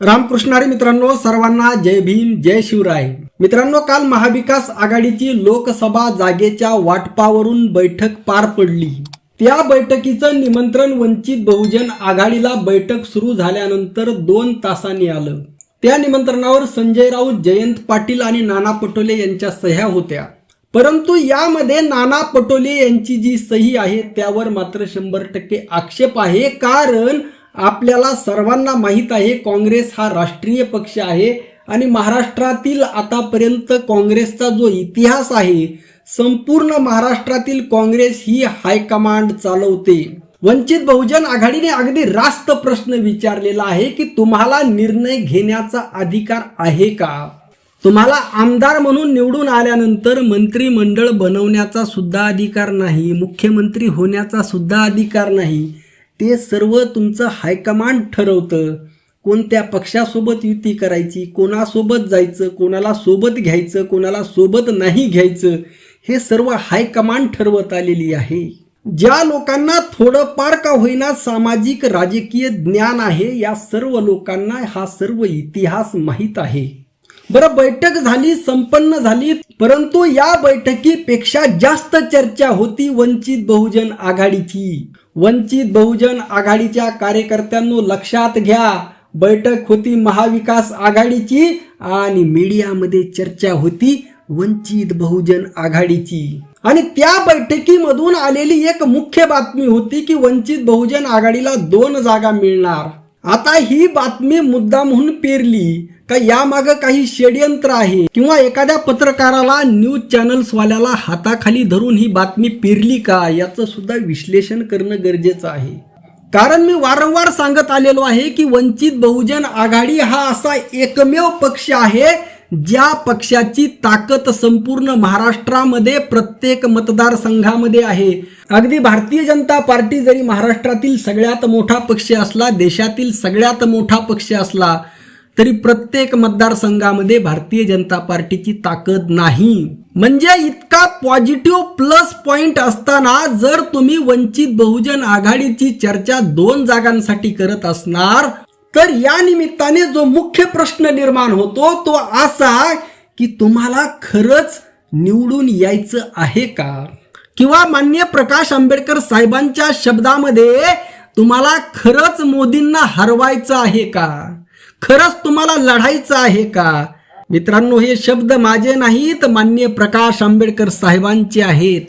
रामकृष्णारी मित्रांनो सर्वांना जय भीम जय शिवराय. मित्रांनो काल महाविकास आघाडीची लोकसभा जागेच्या वाटपावरून बैठक पार पडली. त्या बैठकीचं निमंत्रण वंचित बहुजन आघाडीला बैठक सुरू झाल्यानंतर दोन तासांनी आलं. त्या निमंत्रणावर संजय राऊत जयंत पाटील आणि नाना पटोले यांच्या सह्या होत्या. परंतु यामध्ये नाना पटोले यांची जी सही आहे त्यावर मात्र शंभर टक्के आक्षेप आहे. कारण आपल्याला सर्वांना माहीत आहे काँग्रेस हा राष्ट्रीय पक्ष आहे आणि महाराष्ट्रातील आतापर्यंत काँग्रेसचा जो इतिहास आहे संपूर्ण महाराष्ट्रातील काँग्रेस ही हायकमांड चालवते. वंचित बहुजन आघाडीने अगदी रास्त प्रश्न विचारलेला आहे की तुम्हाला निर्णय घेण्याचा अधिकार आहे का? तुम्हाला आमदार म्हणून निवडून आल्यानंतर मंत्रिमंडळ बनवण्याचा सुद्धा अधिकार नाही मुख्यमंत्री होण्याचा सुद्धा अधिकार नाही. ते सर्व तुमचं हायकमांड ठरवतं. कोणत्या पक्षासोबत युती करायची कोणासोबत जायचं कोणाला सोबत घ्यायचं कोणाला सोबत नाही घ्यायचं हे सर्व हायकमांड ठरवत आलेली आहे. ज्या लोकांना थोडंफार का होईना सामाजिक राजकीय ज्ञान आहे या सर्व लोकांना हा सर्व इतिहास माहीत आहे. बरं बैठक झाली संपन्न झाली परंतु या बैठकीपेक्षा जास्त चर्चा होती वंचित बहुजन आघाडीची. वंचित बहुजन आघाडीच्या कार्यकर्त्यांनो लक्षात घ्या बैठक होती महाविकास आघाडीची आणि मीडियामध्ये चर्चा होती वंचित बहुजन आघाडीची. आणि त्या बैठकीमधून आलेली एक मुख्य बातमी होती की वंचित बहुजन आघाडीला दोन जागा मिळणार. आता ही बातमी मुद्दा म्हणून पेरली. का यामागं काही षडयंत्र आहे? किंवा एखाद्या पत्रकाराला न्यूज चॅनल्सवाल्याला हाताखाली धरून ही बातमी पेरली का? याचं सुद्धा विश्लेषण करणं गरजेचं आहे. कारण मी वारंवार सांगत आलेलो आहे की वंचित बहुजन आघाडी हा असा एकमेव पक्ष आहे ज्या पक्षाची ताकद संपूर्ण महाराष्ट्रामध्ये प्रत्येक मतदारसंघामध्ये आहे. अगदी भारतीय जनता पार्टी जरी महाराष्ट्रातील सगळ्यात मोठा पक्ष असला देशातील सगळ्यात मोठा पक्ष असला तरी प्रत्येक मतदारसंघामध्ये भारतीय जनता पार्टीची ताकद नाही. म्हणजे इतका पॉझिटिव्ह प्लस पॉइंट असताना जर तुम्ही वंचित बहुजन आघाडीची चर्चा दोन जागांसाठी करत असणार तर या निमित्ताने जो मुख्य प्रश्न निर्माण होतो तो असा की तुम्हाला खरंच निवडून यायचं आहे का? किंवा मान्य प्रकाश आंबेडकर साहेबांच्या शब्दामध्ये तुम्हाला खरंच मोदींना हरवायचं आहे का? खरंच तुम्हाला लढायचं आहे का? मित्रांनो हे शब्द माझे नाहीत मान्य प्रकाश आंबेडकर साहेबांचे आहेत.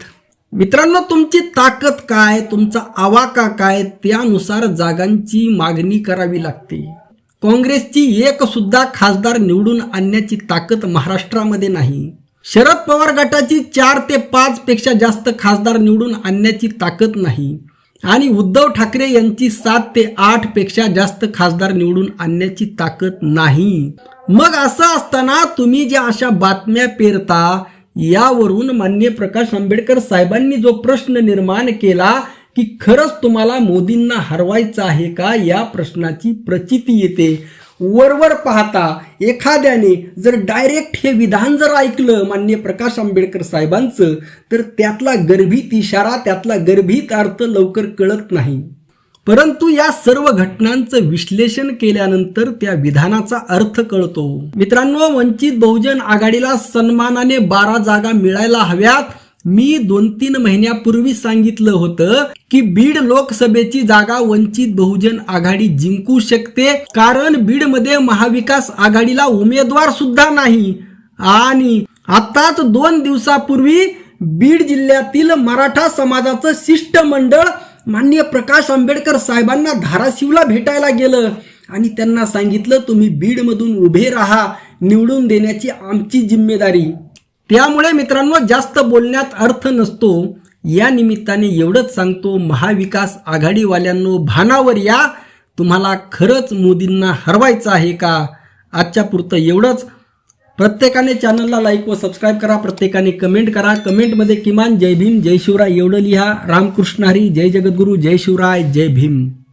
मित्रांनो तुमची ताकद काय तुमचा आवाका काय त्यानुसार जागांची मागणी करावी लागते. काँग्रेसची एक सुद्धा खासदार निवडून आणण्याची ताकद महाराष्ट्रामध्ये नाही. शरद पवार गटाची चार ते पाच पेक्षा जास्त खासदार निवडून आणण्याची ताकद नाही. आणि उद्धव ठाकरे यांची सात ते आठपेक्षा जास्त खासदार निवडून आणण्याची ताकद नाही. मग असं असताना तुम्ही ज्या अशा बातम्या पेरता यावरून मान्य प्रकाश आंबेडकर साहेबांनी जो प्रश्न निर्माण केला की खरंच तुम्हाला मोदींना हरवायचं आहे का या प्रश्नाची प्रचिती येते. वरवर पाहता एखाद्याने जर डायरेक्ट हे विधान जर ऐकलं मान्य प्रकाश आंबेडकर साहेबांचं तर त्यातला गर्भित इशारा त्यातला गर्भित अर्थ लवकर कळत नाही. परंतु या सर्व घटनांचं विश्लेषण केल्यानंतर त्या विधानाचा अर्थ कळतो. मित्रांनो वंचित बहुजन आघाडीला सन्मानाने बारा जागा मिळायला हव्यात. मी दोन तीन महिन्यापूर्वी सांगितलं होतं की बीड लोकसभेची जागा वंचित बहुजन आघाडी जिंकू शकते कारण बीडमध्ये महाविकास आघाडीला उमेदवार सुद्धा नाही. आणि आताच दोन दिवसापूर्वी बीड जिल्ह्यातील मराठा समाजाचं शिष्टमंडळ माननीय प्रकाश आंबेडकर साहेबांना धाराशिवला भेटायला गेलं. आणि त्यांना सांगितलं तुम्ही बीडमधून उभे राहा निवडून देण्याची आमची जिम्मेदारी. त्यामुळे मित्रांनो जास्त बोलण्यात अर्थ नसतो. या निमित्ताने एवढंच सांगतो महाविकास आघाडीवाल्यांनो भानावर या. तुम्हाला खरंच मोदींना हरवायचं आहे का? आजच्या पुरतं एवढंच. प्रत्येकाने चॅनलला लाईक व सबस्क्राईब करा प्रत्येकाने कमेंट करा. कमेंटमध्ये किमान जय भीम जय शिवराय एवढं लिहा. रामकृष्ण हरी जय जगद्गुरू जय शिवराय जय भीम.